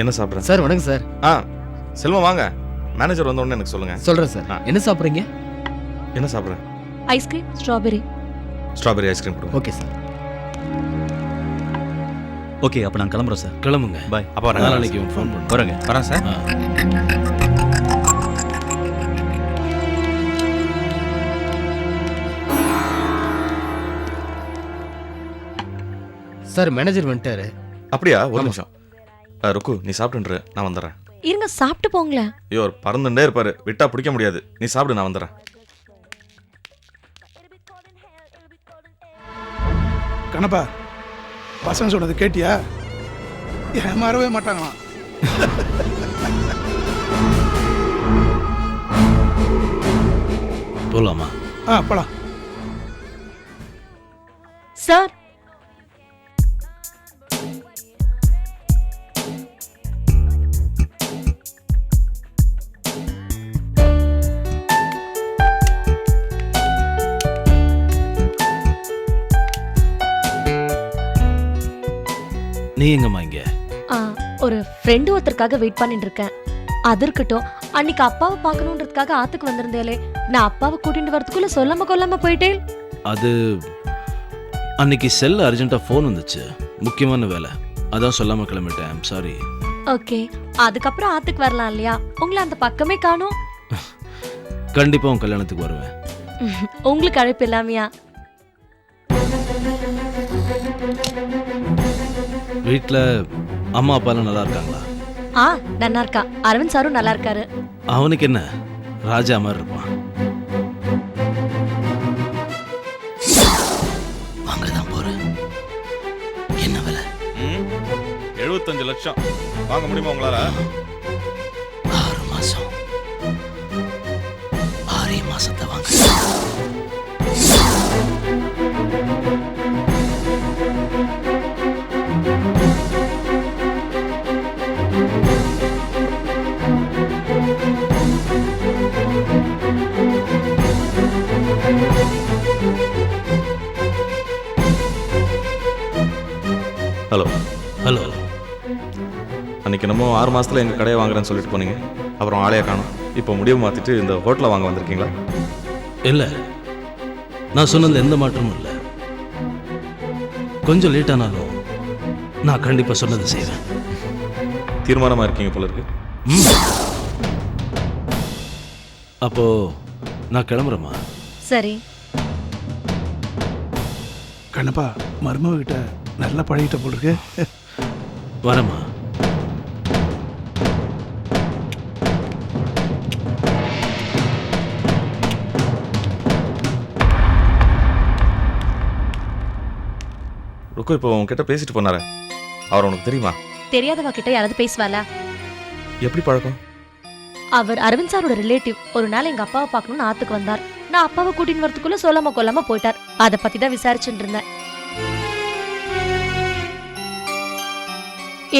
என்ன சாப்பிட்றேன் சார் வணக்கம் சார். ஆ செல்வம் வாங்க. மேனேஜர் வந்த உடனே எனக்கு சொல்லுங்க. சொல்றேன் சார். ஆ. என்ன சாப்பிட்றீங்க? என்ன சாப்பிட்றேன் ice cream strawberry strawberry ice cream கொடுங்க ஓகே சார் ஓகே அப்போ நான் கிளம்புறோம் சார். கிளம்புங்க. பாய் அப்போ நாளைக்கு ஃபோன் பண்ணுறேன். வரேங்க வரேன் சார். சார் மேனேஜர் வந்துட்டாரு. அப்படியா? ஒரு. நிமிஷம். ருக்கு நீ சாப்பிட்டுரு நான் வந்துடுறேன் இருங்க சாப்பிட்டு போங்களேன் ஐயோ பறந்துட்டே இருப்பாரு. விட்டா பிடிக்க முடியாது. நீ சாப்பிடு நான் வந்துடுறேன் கணப்பா பசங்க சொன்னது கேட்டியா? ஏமாறவே மாட்டாங்களாம்? போகலாமா ஆ போலாம். சார் நீ எங்கம்மா இங்க. ஆ, ஒரு ஃப்ரெண்டு ஒருத்தருக்காக வெயிட் பண்ணிட்டு இருக்கேன் அது இருக்கட்டும் அன்னைக்கு அப்பாவை பார்க்கணுன்றதுக்காக ஆத்துக்கு வந்திருந்தேலே நான் அப்பாவை கூட்டிட்டு வரதுக்குள்ள சொல்லாம கொல்லாம போயிட்டேன் அது அன்னைக்கு செல் அர்ஜென்ட்டாக ஃபோன் வந்துச்சு. முக்கியமான வேலை. அதான் சொல்லாமல் கிளம்பிட்டேன். சாரி ஓகே அதுக்கப்புறம் ஆத்துக்கு வரலாம் இல்லையா? உங்களை அந்த பக்கமே காணும். கண்டிப்பாக உன் கல்யாணத்துக்கு வருவேன். உங்களுக்கு அழைப்பு இல்லாமையா? வீட்டில் அம்மா அப்பாலாம் நல்லா இருக்காங்களா? ஆ நல்லா இருக்கா. அரவிந்த் சாரும் நல்லா இருக்காரு. அவனுக்கு என்ன? ராஜா மாதிரி இருப்பான். அங்கே தான் போகிறேன் என்ன விலை? எழுபத்தஞ்சு லட்சம். வாங்க முடியுமா உங்களால? ஆறு மாசத்துல எங்க கடையை வாங்குறேன்னு சொல்லிட்டு போனீங்க. அப்புறம் ஆளைய காணும். இப்போ முடிவு மாத்திட்டு இந்த ஹோட்டலை வாங்க வந்திருக்கீங்களா? இல்லை. நான் சொன்னது எந்த மாற்றமும் இல்லை. கொஞ்சம் லேட் ஆனாலும் நான் கண்டிப்பாக சொன்னதை செய்வேன் தீர்மானமா இருக்கீங்க போல இருக்கு. அப்போ நான் கிளம்புறேம்மா. சரி. கண்ணப்பா மருமக கிட்ட நல்லா பழகிட்ட போல் இருக்கு. வரேம்மா. ருக்கு இப்போ உங்ககிட்ட பேசிட்டு போனாரே. அவர் உனக்கு தெரியுமா? தெரியாதவ கிட்ட யாராவது பேசுவாளா? எப்படி பழக்கம்? அவர் அரவிந்த் சாரோட ரிலேட்டிவ் ஒரு நாள் எங்க அப்பாவை பார்க்கணும்னு ஆத்துக்கு வந்தார். நான் அப்பாவை கூட்டின்னு வரதுக்குள்ள சொல்லாம கொல்லாம போயிட்டார். அதை பத்தி தான் விசாரிச்சுட்டு இருந்தேன்.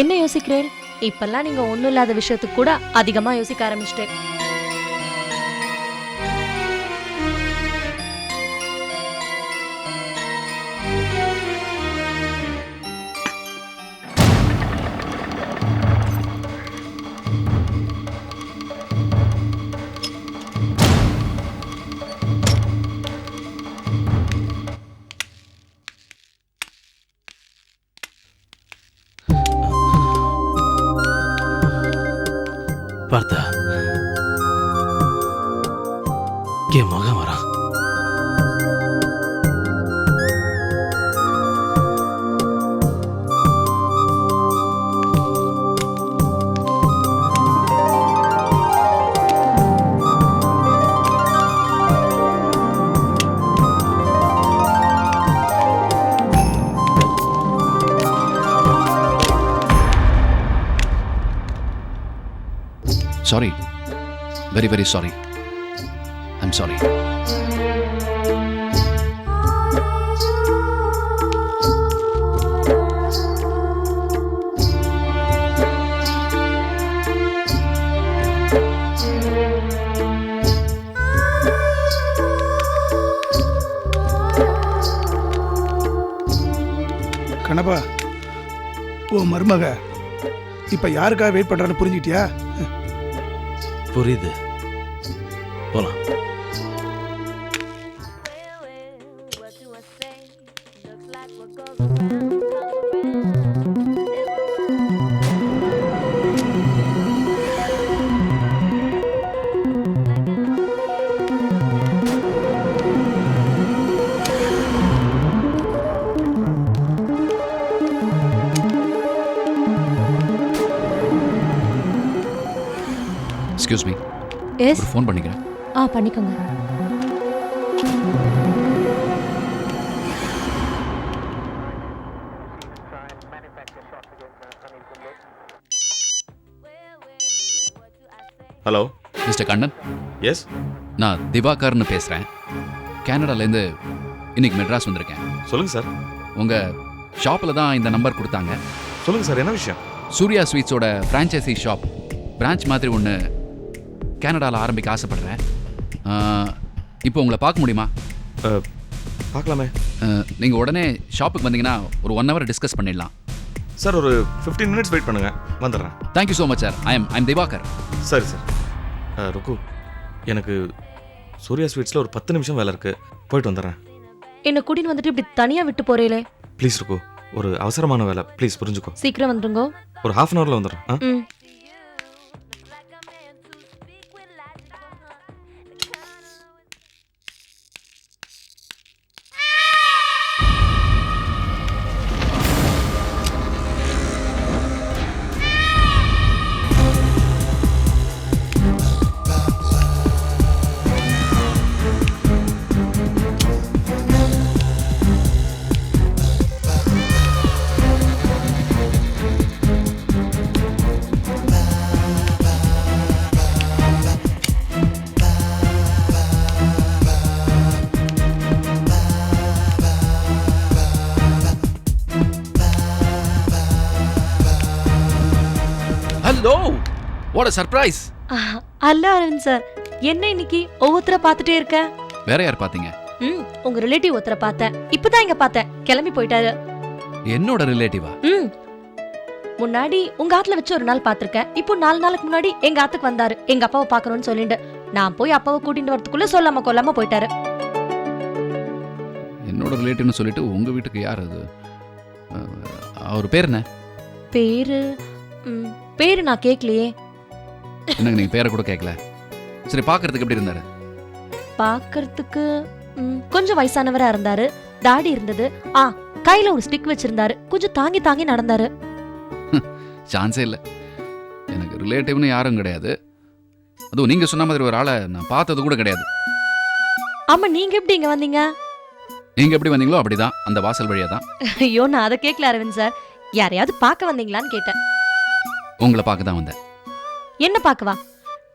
என்ன யோசிக்கிறேன் இப்பெல்லாம் நீங்க ஒண்ணும் இல்லாத விஷயத்துக்கு கூட அதிகமா யோசிக்க ஆரம்பிச்சிட்டேன். Very, very sorry. I'm sorry. Kannappa ஓ மருமக இப்ப யாருக்காக வெயிட் பண்றான்னு புரிஞ்சுக்கிட்டியா புரியுது போலாம். எக்ஸ்கியூஸ் மீ எஸ் ஃபோன் பண்ணிக்கிறேன். ஆ பண்ணிக்கோங்க. ஹலோ மிஸ்டர் கண்ணன் எஸ் நான் திவாகர்னு பேசுகிறேன் கனடாலேருந்து இன்னைக்கு மெட்ராஸ் வந்திருக்கேன். சொல்லுங்கள் சார் உங்கள் ஷாப்பில் தான் இந்த நம்பர் கொடுத்தாங்க. சொல்லுங்கள் சார் என்ன விஷயம்? சூர்யா ஸ்வீட்ஸோட ஃப்ரான்ச்சைசி ஷாப் பிரான்ச் மாதிரி ஒன்று கனடாவில் ஆரம்பிக்க ஆசைப்பட்றேன். இப்போ உங்களை பார்க்க முடியுமா? பார்க்கலாமே. நீங்கள் உடனே ஷாப்புக்கு வந்தீங்கன்னா ஒரு ஒன் ஹவர் டிஸ்கஸ் பண்ணிடலாம். சார் ஒரு ஃபிஃப்டீன் மினிட்ஸ் வெயிட் பண்ணுங்கள் வந்துடுறேன். Thank you so much sir I am I am Divakar சரி சார். ருக்கு எனக்கு சூர்யா ஸ்வீட்ஸில் ஒரு பத்து நிமிஷம் வேலை இருக்குது போயிட்டு வந்துடுறேன். என்ன கூட்டின்னு வந்துட்டு இப்படி தனியா விட்டு போறீங்களே? ப்ளீஸ் ருக்கு ஒரு அவசரமான வேலை. ப்ளீஸ் புரிஞ்சுக்கோ. சீக்கிரம் வந்துருங்கோ. ஒரு ஹாஃப் அன் ஹவரில் வந்துடுறேன். வாட் அ சர்ப்ரைஸ் அல்ல அரவிந்த் சார் என்ன இன்னைக்கு ஒவ்வொருத்தரை பார்த்துட்டே இருக்க? வேற யார் பார்த்தீங்க? ம் உங்க ரிலேட்டிவ் ஒருத்தரை பார்த்தேன். இப்பதான் இங்க பார்த்தேன். கிளம்பி போயிட்டாரு. என்னோட ரிலேட்டிவா ம். முன்னாடி உங்க ஆத்துல வச்சு ஒரு நாள் பார்த்திருக்கேன். இப்போ நாலு நாளுக்கு முன்னாடி எங்க ஆத்துக்கு வந்தாரு. எங்க அப்பாவை பார்க்கணும்னு சொல்லிட்டு நான் போய் அப்பாவை கூட்டிட்டு வரதுக்குள்ள சொல்லாம கொல்லாம போயிட்டாரு. என்னோட ரிலேட்டிவ்னு சொல்லிட்டு உங்க வீட்டுக்கு யார் அது? அவர் பேர் என்ன? பேரு ம், பேரு நான் கேட்கலையே என்னங்க நீங்க பேரை கூட கேட்கல சரி பார்க்கறதுக்கு எப்படி இருந்தாரு? பார்க்கறதுக்கு ம், கொஞ்சம் வயசானவரா இருந்தாரு. தாடி இருந்தது. ஆ கையில ஒரு ஸ்டிக் வச்சிருந்தாரு. கொஞ்சம் தாங்கி தாங்கி நடந்தாரு. சான்ஸே இல்லை. எனக்கு ரிலேட்டிவ்னு யாரும் கிடையாது. அதுவும் நீங்க சொன்ன மாதிரி ஒரு ஆளை நான் பார்த்தது கூட கிடையாது. ஆமா நீங்க எப்படி இங்க வந்தீங்க? நீங்க எப்படி வந்தீங்களோ அப்படிதான். அந்த வாசல் வழியா தான். ஐயோ நான் அதை கேட்கல அரவிந்த் சார். யாரையாவது பார்க்க வந்தீங்களான்னு கேட்டேன். உங்களை பார்க்க தான் வந்தேன். என்ன பார்க்கவா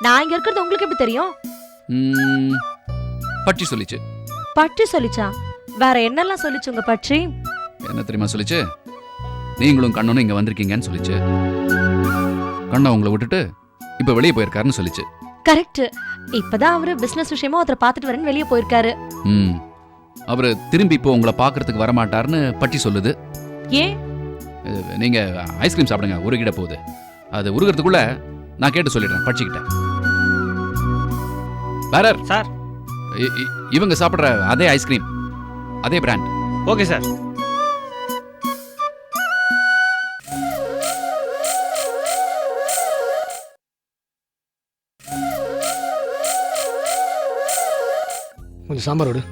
நான் இங்க இருக்கிறது உங்களுக்கு எப்படி தெரியும்? ம், பட்சி சொல்லிச்சு. பற்றி சொல்லிச்சா? வேற என்னெல்லாம் சொல்லிச்சு உங்க பற்றி என்ன தெரியுமா சொல்லிச்சு? நீங்களும் கண்ணனும் இங்க வந்திருக்கீங்கன்னு சொல்லிச்சு. கண்ணன் உங்களை விட்டுட்டு இப்போ வெளியே போயிருக்காருன்னு சொல்லிச்சு. கரெக்ட் இப்பதான் அவரு பிசினஸ் விஷயமா ஒருத்தரை பார்த்துட்டு வரேன்னு வெளியே போயிருக்காரு. ம் அவர் திரும்பி இப்போ உங்களை பார்க்கறதுக்கு வரமாட்டாருன்னு பட்டி சொல்லுது. ஏன்? அஹ், நீங்க ஐஸ்கிரீம் சாப்பிடுங்க உருகிட போகுது. அது உருகிறதுக்குள்ள நான் கேட்டு சொல்லிடுறேன் பட்சிக்கிட்ட வேற சார். இவங்க சாப்பிட்ற அதே ஐஸ்கிரீம் அதே பிராண்ட் ஓகே சார். கொஞ்சம் சாம்பார் விடு.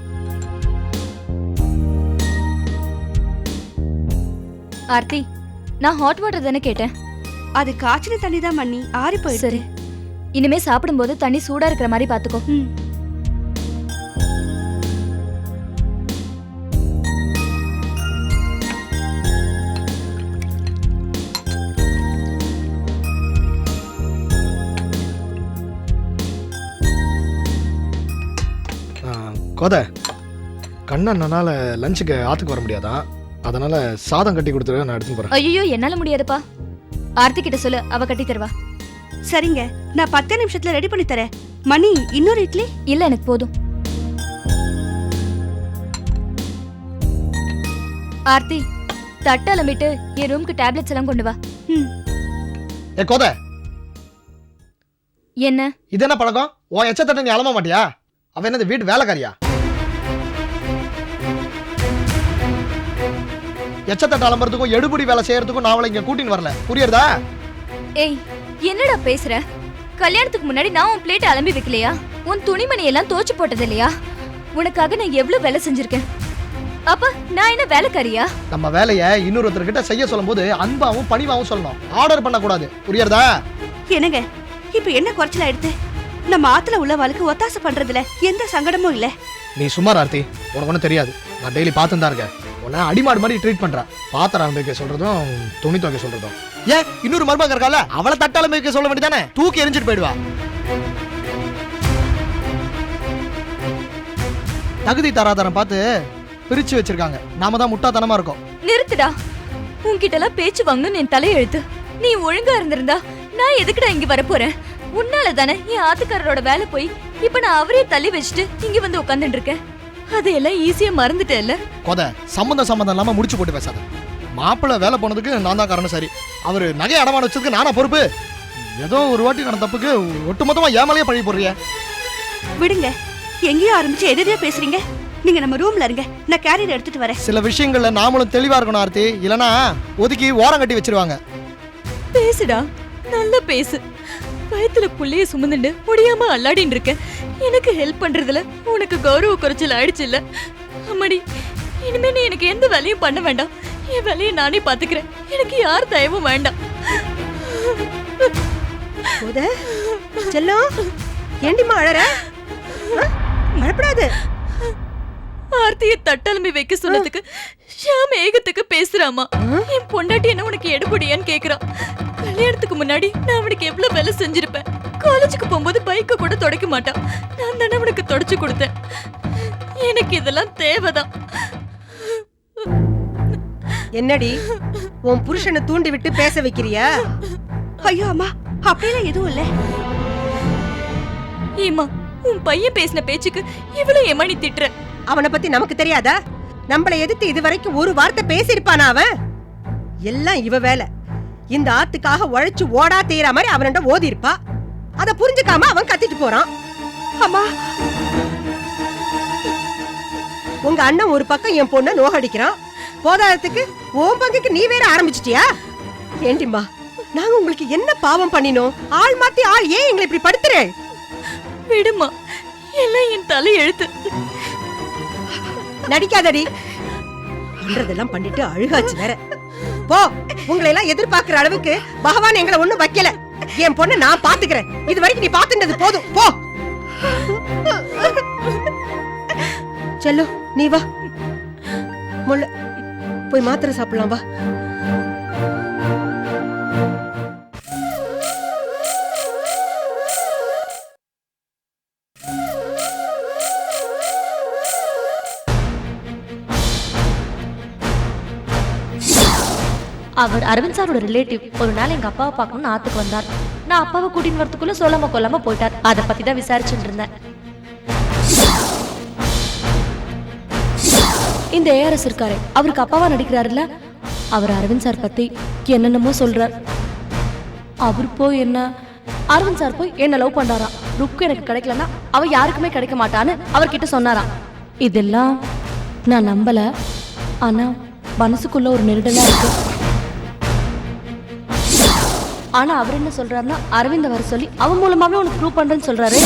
ஆர்த்தி நான் ஹாட் வாட்டர் தானே கேட்டேன். அது காய்ச்சின தண்ணி தான் மண்ணி ஆறி போயிடுச்சு. சரி. இனிமே சாப்பிடும்போது தண்ணி சூடா இருக்கிற மாதிரி பாத்துக்கோ. கோதை கண்ணண்ணனால லஞ்சுக்கு ஆற்றுக்கு வர முடியாதான் அதனால சாதம் கட்டி கொடுத்துரு நான் எடுத்துன்னு போகிறேன் ஐயோ என்னால முடியாதுப்பா. ஆர்த்தி கிட்ட சொல்லு அவ கட்டி தருவா. சரிங்க நான் பத்தே நிமிஷத்துல ரெடி பண்ணி தரேன். மணி இன்னொரு இட்லி? இல்ல எனக்கு போதும். ஆர்த்தி தட்டு அலம்பிட்டு என் ரூமுக்கு டேப்லெட்ஸ் எல்லாம் கொண்டு வா. ம். ஏ கோத. என்ன? இது என்ன பழக்கம்? உன் எச்சத்தட்ட நீ அலம்ப மாட்டியா? அவ என்னது வீட்டு வேலைக்காரியா? எச்சத்தட்ட அலம்புறதுக்கும் எடுபடி வேலை செய்யறதுக்கும் நான் இங்க கூட்டின்னு வரல. புரியுறதா? ஏய் என்னடா பேசுற? கல்யாணத்துக்கு முன்னாடி நான் உன் பிளேட் அலம்பி வைக்கலையா? உன் துணிமணி எல்லாம் தோச்சு போட்டது இல்லையா உனக்காக நான் எவ்வளவு வேலை செஞ்சிருக்கேன்? அப்ப நான் என்ன வேலைக்காரியா? நம்ம வேலையை இன்னொருத்தர்கிட்ட செய்ய சொல்லும்போது அன்பாவும் பணிவாவும் சொல்லணும். ஆர்டர் பண்ணக்கூடாது. புரியுறதா? என்னங்க? இப்ப என்ன குறைச்சலா எடுத்து நம்ம ஆத்துல உள்ளவாளுக்கு ஒத்தாசை பண்றதுல எந்த சங்கடமும் இல்ல. நீ சும்மா ஆர்த்தி உனக்கு ஒன்றும் தெரியாது. நான் டெய்லி பார்த்துன்னு தான் இருக்கேன். உன்னை அடிமாடு மாதிரி ட்ரீட் பண்றா. பாத்திரம் வைக்க சொல்றதும் துணி துவைக்க சொல்றதும். ஏன்? இன்னொரு மருமக இருக்கால அவளை தட்ட வைக்க சொல்ல வேண்டியதானே தூக்கி எரிஞ்சிட்டு போயிடுவா. தகுதி தராதரம் பார்த்து பிரிச்சு வச்சிருக்காங்க. நாம தான் முட்டாத்தனமா இருக்கோம். நிறுத்துடா. உன்கிட்ட எல்லாம் பேச்சு வாங்கணும்னு என் தலையெழுத்து நீ ஒழுங்கா இருந்திருந்தா நான் எதுக்குடா இங்க வரப்போறேன்? உன்னால தானே என் ஆத்துக்காரரோட வேலை போய் இப்ப நான் அவரே தள்ளி வச்சுட்டு இங்க வந்து உட்காந்துட்டு இருக்கேன். அதையெல்லாம் ஈஸியா மறந்துட்டேல்ல கொத சம்மந்தம் சம்மந்தம் இல்லாம முடிச்சு போட்டு பேசாத. மாப்பிள்ளை வேலை போனதுக்கு நான் தான் காரணம் சரி. அவர் நகை அடமான வச்சதுக்கு நானா பொறுப்பு? ஏதோ ஒரு வாட்டி நடந்த தப்புக்கு ஒட்டுமொத்தமா ஏமாலையே பழி போடுறிய. விடுங்க. எங்கேயோ ஆரம்பிச்சு எதையோ பேசுறீங்க. நீங்க நம்ம ரூம்ல இருங்க. நான் கேரியர் எடுத்துட்டு வரேன். சில விஷயங்கள்ல நாமளும் தெளிவா இருக்கணும் ஆர்த்தி. இல்லனா ஒதுக்கி ஓரம் கட்டி வச்சிருவாங்க. பேசுடா. நல்லா பேசு. வயித்துல புள்ளைய சுமந்துண்டு முடியாம அல்லாடின்னு இருக்க எனக்கு ஹெல்ப் பண்றதுல உனக்கு கௌரவ குறைச்சல் ஆயிடுச்சு இல்ல அம்மாடி இனிமே நீ எனக்கு எந்த வேலையும் பண்ண வேண்டாம். என் வேலையை நானே பாத்துக்கிறேன். எனக்கு யார் தயவும் வேண்டாம். செல்லம் ஏண்டிமா அழற? மழப்படாது ஆர்த்திய தட்டலும்பி வைக்க சொன்னதுக்கு ஷாம் ஏகத்துக்கு பேசுறாமா? என் பொண்டாட்டி என்ன உனக்கு எடுபடியான்னு கேக்குறான் கல்யாணத்துக்கு முன்னாடி நான் அவனுக்கு எவ்வளவு வேலை செஞ்சிருப்பேன். காலேஜுக்கு போகும்போது பைக்க கூட துடைக்க மாட்டான் நான் தானே அவனுக்கு தொடச்சு கொடுத்தேன். எனக்கு இதெல்லாம் தேவைதான். என்னடி உன் புருஷனை தூண்டி விட்டு பேச வைக்கிறியா? ஐயோ அம்மா அப்படியெல்லாம் எதுவும் இல்ல. ஏமா உன் பையன் பேசின பேச்சுக்கு இவ்வளவு ஏமா நீ திட்டுற? அவனை பத்தி நமக்கு தெரியாதா? நம்மளை எதிர்த்து இதுவரைக்கும் ஒரு வார்த்தை பேசியிருப்பானா அவன்? எல்லாம் இவ வேலை. இந்த ஆத்துக்காக உழைச்சு ஓடா தேய்ற மாதிரி அவன்கிட்ட ஓதி இருப்பா அத புரிஞ்சுக்காம அவன் கத்திட்டு போறான். அம்மா. உங்க அண்ணன் ஒரு பக்கம் என் பொண்ண நோகடிக்கிறான். போதாதத்துக்கு ஓம் பங்குக்கு நீ வேற ஆரம்பிச்சிட்டியா? ஏண்டிம்மா நாங்க உங்களுக்கு என்ன பாவம் பண்ணினோம்? ஆள் மாத்தி ஆள் ஏன் எங்களை இப்படி படுத்துறேன்? விடுமா எல்லாம் என் தலை எழுத்து நடிக்காதடி. பண்றதெல்லாம் பண்ணிட்டு அழுகாச்சு வேற. போ உங்களை எல்லாம் எதிர்பார்க்கிற அளவுக்கு பகவான் எங்களை ஒண்ணும் வைக்கல. என் பொண்ணு நான் பாத்துக்கிறேன். இது வரைக்கும் நீ பாத்துட்டது போதும். போ. செல்லு நீ வா. முல்ல போய் மாத்திரை சாப்பிடலாம் வா. அவர் அரவிந்த் சாரோட ரிலேட்டிவ் ஒரு நாள் எங்க அப்பாவை பார்க்கணும்னு ஆத்துக்கு வந்தார். நான் அப்பாவை கூட்டின்னு வரதுக்குள்ள சொல்லாம கொல்லாம போயிட்டார். அதை பத்தி தான் விசாரிச்சுட்டு இருந்தேன். இந்த ஏஆர்எஸ் இருக்காரு அவருக்கு அப்பாவா நடிக்கிறாருல்ல? அவர் அரவிந்த் சார் பத்தி என்னென்னமோ சொல்றார். அவர் போய் என்ன? அரவிந்த் சார் போய் என்ன லவ் பண்றாராம்? ருக்கு எனக்கு கிடைக்கலன்னா அவ யாருக்குமே கிடைக்க மாட்டான்னு அவர்கிட்ட சொன்னாராம். இதெல்லாம் நான் நம்பல. ஆனா மனசுக்குள்ள ஒரு நெருடலா இருக்கு. ஆனா அவர் என்ன சொல்றாருன்னா அரவிந்த வர சொல்லி அவன் மூலமாவே உனக்கு ப்ரூவ் பண்றேன்னு சொல்றாரு.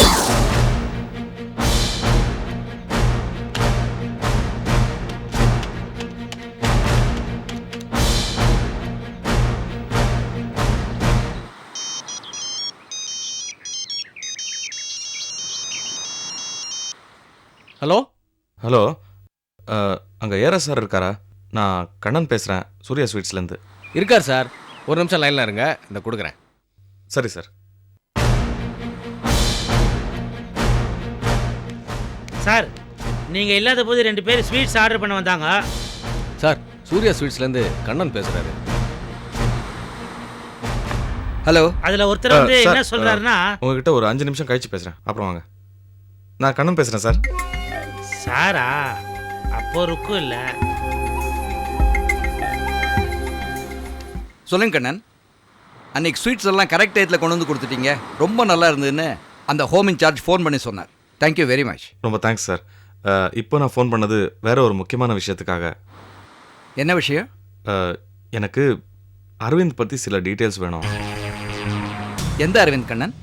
ஹலோ? ஹலோ. அங்கே ஏஆர்எஸ் சார் இருக்காரா? நான் கண்ணன் பேசுகிறேன் சூர்யா ஸ்வீட்ஸ்லேருந்து. இருக்கார் சார். ஒரு நிமிஷம் லைன்ல இருங்க. இந்த கொடுக்குறேன். சரி சார். சார் நீங்கள் இல்லாத போது ரெண்டு பேர் ஸ்வீட்ஸ் ஆர்டர் பண்ண வந்தாங்க. சார் சூர்யா ஸ்வீட்ஸ்லேருந்து கண்ணன் பேசுறாரு. ஹலோ அதில் ஒருத்தர் வந்து சார், என்ன சொல்கிறாருன்னா உங்ககிட்ட ஒரு அஞ்சு நிமிஷம் கழிச்சு பேசுகிறேன் அப்புறம் வாங்க. நான் கண்ணன் பேசுகிறேன் சார். சாரா அப்போ ருக்கும் இல்லை. சொல்லுங்க கண்ணன். அன்னைக்கு ஸ்வீட்ஸ் எல்லாம் கரெக்ட் டயத்தில் கொண்டு வந்து கொடுத்துட்டீங்க. ரொம்ப நல்லா இருந்ததுன்னு அந்த ஹோம் இன்சார்ஜ் ஃபோன் பண்ணி சொன்னார். தேங்க்யூ வெரி மச் ரொம்ப தேங்க்ஸ் சார் இப்போ நான் ஃபோன் பண்ணது வேற ஒரு முக்கியமான விஷயத்துக்காக. என்ன விஷயம்? எனக்கு அரவிந்த் பற்றி சில டீட்டெயில்ஸ் வேணும். எந்த அரவிந்த் கண்ணன்?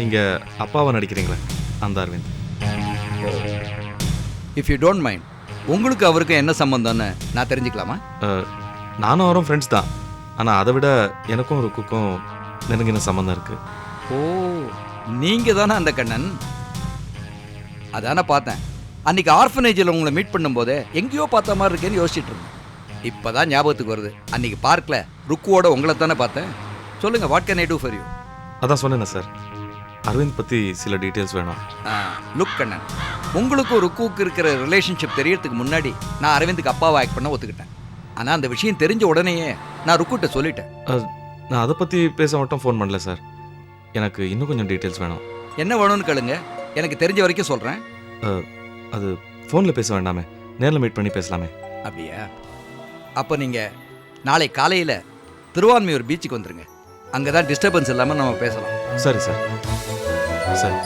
நீங்கள் அப்பாவை நடிக்கிறீங்களே அந்த Aravind. If you don't mind உங்களுக்கு அவருக்கும் என்ன சம்பந்தம்னு நான் தெரிஞ்சுக்கலாமா? நானும் அவரும் ஃப்ரெண்ட்ஸ் தான். ஆனால் அதை விட எனக்கும் ருக்குக்கும் நெருங்கின சம்மந்தம் இருக்குது ஓ நீங்கள் தானே அந்த கண்ணன்? அதானே பார்த்தேன். அன்னைக்கு ஆர்ஃபனேஜில் உங்களை மீட் பண்ணும்போதே எங்கேயோ பார்த்த மாதிரி இருக்கேன்னு யோசிச்சுட்டு இருந்தேன். இப்போ தான் ஞாபகத்துக்கு வருது. அன்னைக்கு பார்க்கில் ருக்குவோட உங்களை தானே பார்த்தேன். சொல்லுங்கள் what can I do for you அதான் சொன்னேனே சார் அரவிந்த் பற்றி சில டீட்டெயில்ஸ் வேணும். லுக் கண்ணன் உங்களுக்கும் ருக்குவுக்கு இருக்கிற ரிலேஷன்ஷிப் தெரியறதுக்கு முன்னாடி நான் அரவிந்துக்கு அப்பாவை ஆக்ட் பண்ண ஒத்துக்கிட்டேன். ஆனால் அந்த விஷயம் தெரிஞ்ச உடனேயே நான் ருக்குட்ட சொல்லிட்டேன். நான் அதை பற்றி பேச மட்டும் ஃபோன் பண்ணல சார் எனக்கு இன்னும் கொஞ்சம் டீட்டெயில்ஸ் வேணும். என்ன வேணும்னு கேளுங்க. எனக்கு தெரிஞ்ச வரைக்கும் சொல்கிறேன் அது ஃபோனில் பேச வேண்டாமே. நேரில் மீட் பண்ணி பேசலாமே. அப்படியா? அப்போ நீங்கள் நாளை காலையில் திருவான்மையூர் பீச்சுக்கு வந்துருங்க. அங்கே தான் டிஸ்டர்பன்ஸ் இல்லாமல் நம்ம பேசலாம். சரி சார் சரி.